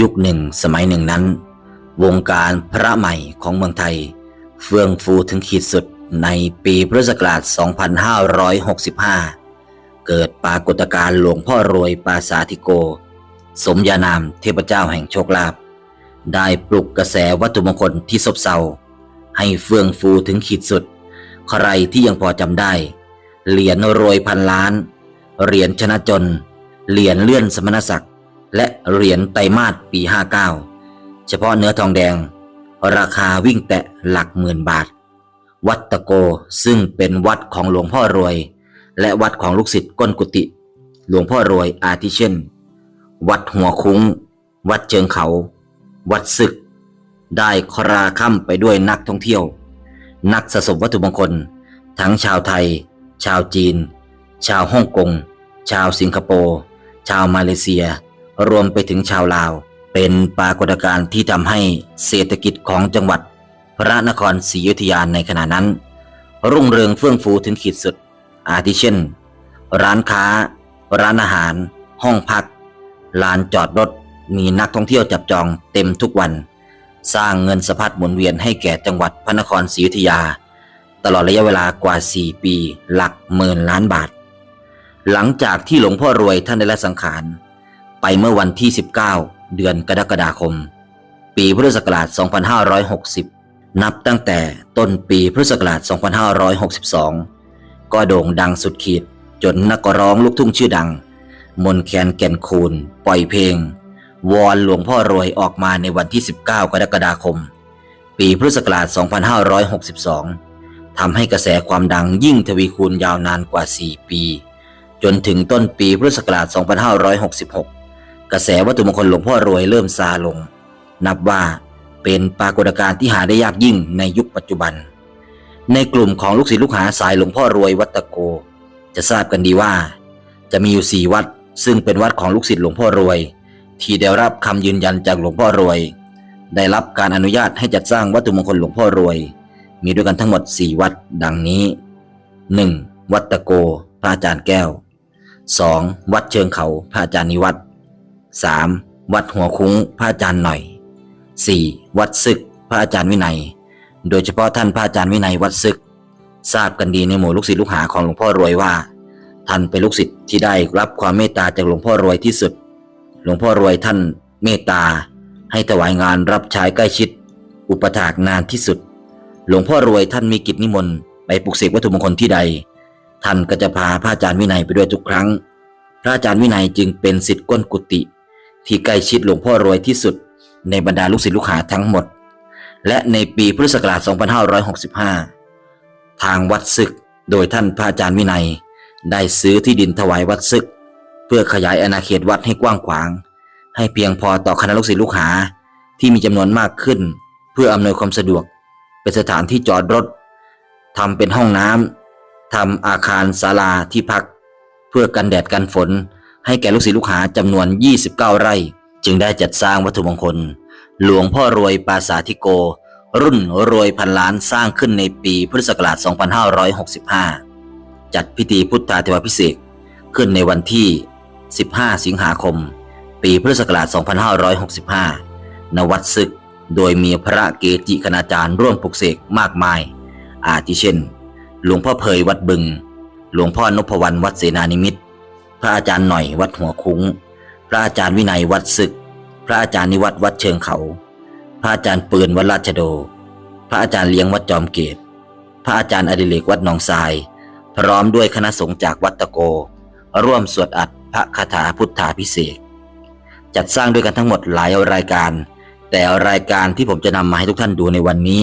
ยุคหนึ่งสมัยหนึ่งนั้น วงการพระใหม่ของเมืองไทย เฟื่องฟูถึงขีดสุดในปีพุทธศักราช 2565 เกิดปรากฏการณ์หลวงพ่อรวยปราสาธิโก สมญานามเทพเจ้าแห่งโชคลาภได้ปลุกกระแสวัตถุมงคลที่ซบเซา ให้เฟื่องฟูถึงขีดสุด ใครที่ยังพอจำได้ เหรียญรวยพันล้าน เหรียญชนะจน เหรียญเลื่อนสมณศักดิ์ และเหรียญไตรมาสปี 59 เฉพาะเนื้อทองแดง ราคาวิ่งแตะหลักหมื่นบาท วัดตะโกซึ่งเป็นวัดของหลวงพ่อรวย และวัดของลูกศิษย์ก้นกุฏิหลวงพ่อรวยอาทิเช่น วัดหัวคุ้ง วัดเจิงเขา วัดศึก ได้คราค่ำไปด้วยนักท่องเที่ยว นักสะสมวัตถุมงคล ทั้งชาวไทย ชาวจีน ชาวฮ่องกง ชาวสิงคโปร์ ชาวมาเลเซีย รวมไปถึงชาวลาว เป็นปรากฏการณ์ที่ทำให้เศรษฐกิจของจังหวัด พระนครศรีอยุธยาในขณะนั้น รุ่งเรืองเฟื่องฟูถึงขีดสุด อาทิเช่น ร้านค้า ร้านอาหาร ห้องพัก ลานจอดรถมีนักท่องเที่ยวจับจองเต็มทุกวัน สร้างเงินสะพัดหมุนเวียนให้แก่จังหวัดพระนครศรีอยุธยา ตลอดระยะเวลากว่า 4 ปี หลักหมื่นล้านบาท หลังจากที่หลวงพ่อรวยท่านได้ละสังขาร ไปเมื่อวันที่ 19 เดือนกรกฎาคม ปีพุทธศักราช 2560 นับตั้งแต่ต้นปีพุทธศักราช 2562 ก็โด่งดังสุดขีดจนนักร้องลูกทุ่งชื่อดัง มนแคนแก่นคูนปล่อยเพลง วอนหลวงพ่อรวยออกมาในวันที่ 19 กรกฎาคม ปีพุทธศักราช 2562 ทำให้กระแสความดังยิ่งทวีคูณยาวนานกว่า 4 ปี จนถึงต้นปีพุทธศักราช 2566 กระแสวัตถุมงคลหลวงพ่อรวยเริ่มซาลง นับว่าเป็นปรากฏการณ์ที่หาได้ยากยิ่งในยุคปัจจุบัน ในกลุ่มของลูกศิษย์ลูกหาสายหลวงพ่อรวยวัดตะโก จะทราบกันดีว่า จะมีอยู่สี่วัด ซึ่งเป็นวัดของลูกศิษย์หลวงพ่อรวย ที่ได้รับคำยืนยันจากหลวงพ่อรวย ได้รับการอนุญาตให้จัดสร้างวัตถุมงคลหลวงพ่อรวย มีด้วยกันทั้งหมด 4 วัดดังนี้ 1. วัดตะโก พระอาจารย์แก้ว 2. วัดเชิงเขา พระอาจารย์นิวัตร 3. วัดหัวคุ้งพระอาจารย์หน่อย 4. วัดซึกพระอาจารย์วินัย โดยเฉพาะท่านพระอาจารย์วินัยวัดซึก ทราบกันดีในหมู่ลูกศิษย์ลูกหาของหลวงพ่อรวยว่า ท่านเป็นลูกศิษย์ที่ได้รับความเมตตาจากหลวงพ่อรวยที่สุด หลวงพ่อรวยท่านเมตตา ให้ถวายงานรับใช้ใกล้ชิด อุปถากนานที่สุด หลวงพ่อรวยท่านมีกิจนิมนต์ไปปลุกเสกวัตถุมงคลที่ใด ท่านก็จะพาพระอาจารย์วินัยไปด้วยทุกครั้ง พระอาจารย์วินัยจึงเป็นศิษย์ก้นกุฏิ ที่ใกล้ชิดหลวงพ่อรวยที่สุด ในบรรดาลูกศิษย์ลูกหาทั้งหมด และในปีพุทธศักราช 2565 ทางวัดศึกโดยท่านพระอาจารย์วินัย ได้ซื้อที่ดินถวายวัดศึก เพื่อขยายอาณาเขตวัดให้กว้างขวาง ให้เพียงพอต่อคณะลูกศิษย์ลูกหาที่มีจำนวนมากขึ้น เพื่ออำนวยความสะดวก เป็นสถานที่จอดรถทำเป็นห้องน้ำทำอาคารศาลาที่พัก เพื่อกันแดดกันฝน ให้แก่ลูกศิษย์ลูกหาจำนวน 29 ไร่ จึงได้จัดสร้างวัตถุมงคล หลวงพ่อรวยปราสาธิโก รุ่นรวยพันล้านสร้างขึ้นในปีพุทธศักราช 2565 จัดพิธีพุทธาเทวพิเศษขึ้นในวันที่ 15 สิงหาคม ปีพุทธศักราช 2565 ณ วัดศึก โดยมีพระเกจิคณาจารย์ร่วมปลุกเสกมากมาย อาทิเช่น หลวงพ่อเพยวัดบึง หลวงพ่อนพวรรณวัดเสนานิมิตร พระอาจารย์หน่อยวัดหัวคุ้ง พระอาจารย์วินัยวัดศึก พระอาจารย์นิวัตวัดเชิงเขา พระอาจารย์ปืนวัดราชโด พระอาจารย์เลี้ยงวัดจอมเกต พระอาจารย์อดิเรกวัดหนองทราย พร้อมด้วยคณะสงฆ์จากวัดตะโก ร่วมสวดอัดพระคาถาพุทธาพิเศษจัดสร้างด้วยกันทั้งหมดหลายรายการ แต่รายการที่ผมจะนำมาให้ทุกท่านดูในวันนี้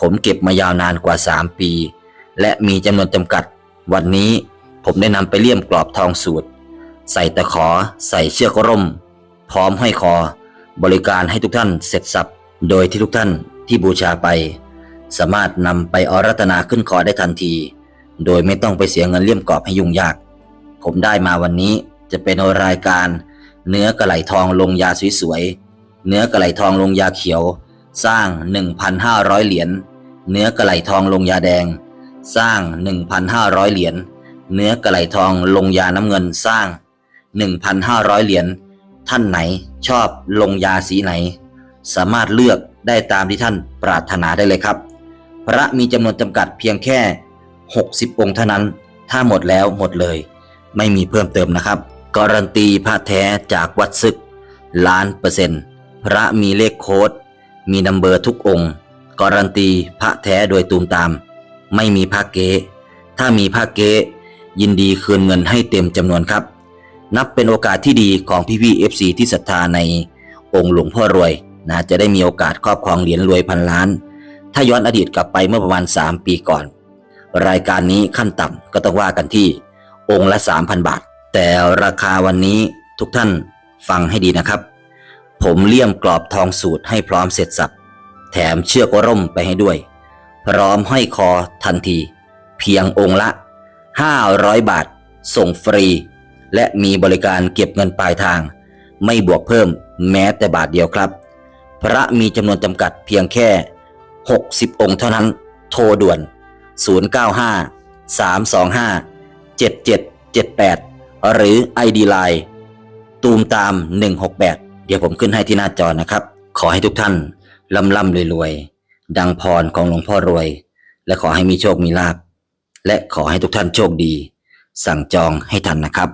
ผมเก็บมายาวนานกว่า 3 ปี และมีจำนวนจำกัด วันนี้ ผมได้นำไปเลี่ยมกรอบทองสูตร ใส่ตะขอ ใส่เชือกร่ม พร้อมห้อยคอ บริการให้ทุกท่านเสร็จสับโดยที่ทุกท่านที่บูชาไป สามารถนำไปอารัตนาขึ้นคอได้ทันที โดยไม่ต้องไปเสียเงินเลี่ยมกรอบให้ยุ่งยาก ผมได้มาวันนี้จะเป็นรายการ เนื้อกระไหลทองลงยาสวยๆเนื้อกระไหลทองลงยาเขียว สร้าง 1,500 เหรียญเนื้อกระไหลทองลงยาแดง สร้าง 1,500 เหรียญ เนื้อกระไหลทองลงยาน้ำเงินสร้าง 1,500 เหรียญ ท่านไหนชอบลงยาสีไหน สามารถเลือกได้ตามที่ท่านปรารถนาได้เลยครับ พระมีจำนวนจำกัดเพียงแค่ 60 องค์เท่านั้น ถ้าหมดแล้วหมดเลย ไม่มีเพิ่มเติมนะครับ การันตีพระแท้จากวัดซึก ล้านเปอร์เซ็นต์พระมีเลขโค้ด มีนัมเบอร์ทุกองค์การันตีพระแท้โดยตูมตาม ไม่มีพระเก๊ถ้ามีพระเก๊ ยินดีคืนเงินให้เต็มจำนวนครับ นับเป็นโอกาสที่ดีของพี่พี่เอฟซีที่ศรัทธาในองค์หลวงพ่อรวยนะจะได้มีโอกาสครอบครองเหรียญรวยพันล้าน ถ้าย้อนอดีตกลับไปเมื่อประมาณ 3 ปีก่อน รายการนี้ขั้นต่ำก็ต้องว่ากันที่องค์ละ 3,000 บาท แต่ราคาวันนี้ทุกท่านฟังให้ดีนะครับ ผมเลี่ยมกรอบทองสูตรให้พร้อมเสร็จสับ แถมเชือกร่มไปให้ด้วย พร้อมห้อยคอทันที เพียงองค์ละ 500 บาท ส่งฟรี และมีบริการเก็บเงินปลายทาง ไม่บวกเพิ่มแม้แต่บาทเดียวครับ พระมีจำนวนจำกัดเพียงแค่ 60 องค์เท่านั้น โทรด่วน 095 325 7778 หรือ ID Line ตูมตาม 168 เดี๋ยวผมขึ้นให้ที่หน้าจอนะครับ ขอให้ทุกท่านร่ำร่ำรวยดังพรของหลวงพ่อรวย และขอให้มีโชคมีลาภ และขอให้ทุกท่านโชคดี สั่งจองให้ทันนะครับ